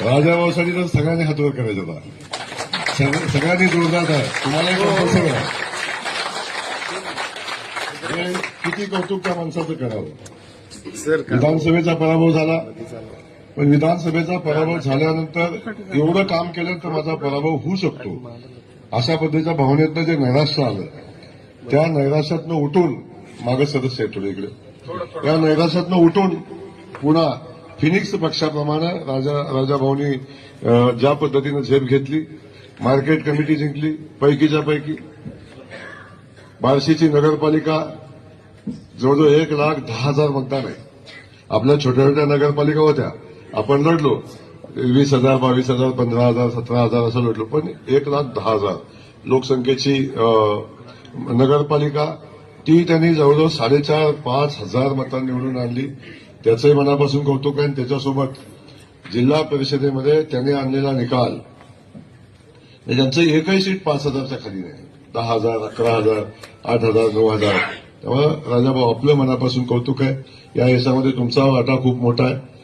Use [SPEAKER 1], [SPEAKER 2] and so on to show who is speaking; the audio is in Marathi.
[SPEAKER 1] राजाभाऊसाठी तर सगळ्यांनी हातवर करायचा होता सग- सगळ्यांनी जोरदार आहे तुम्हाला किती कौतुक त्या माणसाचं करावं?
[SPEAKER 2] सर
[SPEAKER 1] विधानसभेचा पराभव झाला. पण विधानसभेचा पराभव झाल्यानंतर एवढं काम केलं तर माझा पराभव होऊ शकतो. अशा पद्धतीच्या भावनेतनं जे नैराश्य आलं त्या नैराश्यातनं उठून मागं सदस्य आहे थोडे इकडे. या नैराश्यातनं उठून पुन्हा फिनिक्स पक्षाप्रमाणे राजा राजाभाऊनी ज्या पद्धतीनं झेप घेतली मार्केट कमिटी जिंकली पैकीच्या पैकी. बार्शीची नगरपालिका जवळजवळ एक लाख दहा हजार मतदार आहे. आपल्या छोट्या छोट्या नगरपालिका होत्या. आपण लढलो. वीस हजार बावीस हजार पंधरा हजार सतरा हजार असं लढलो. पण एक लाख दहा हजार लोकसंख्येची नगरपालिका ती त्यांनी जवळजवळ साडेचार पाच हजार मतांनी निवडून आणली. त्याचंही मनापासून कौतुक आहे आणि त्याच्यासोबत जिल्हा परिषदेमध्ये त्यांनी आणलेला निकाल. म्हणजे त्यांचं एकही सीट पाच हजारच्या खाली नाही. दहा हजार अकरा हजार आठ हजार नऊ हजार. त्यामुळे राजाभाऊ आपलं मनापासून कौतुक आहे. या यशामध्ये तुमचा वाटा खूप मोठा आहे.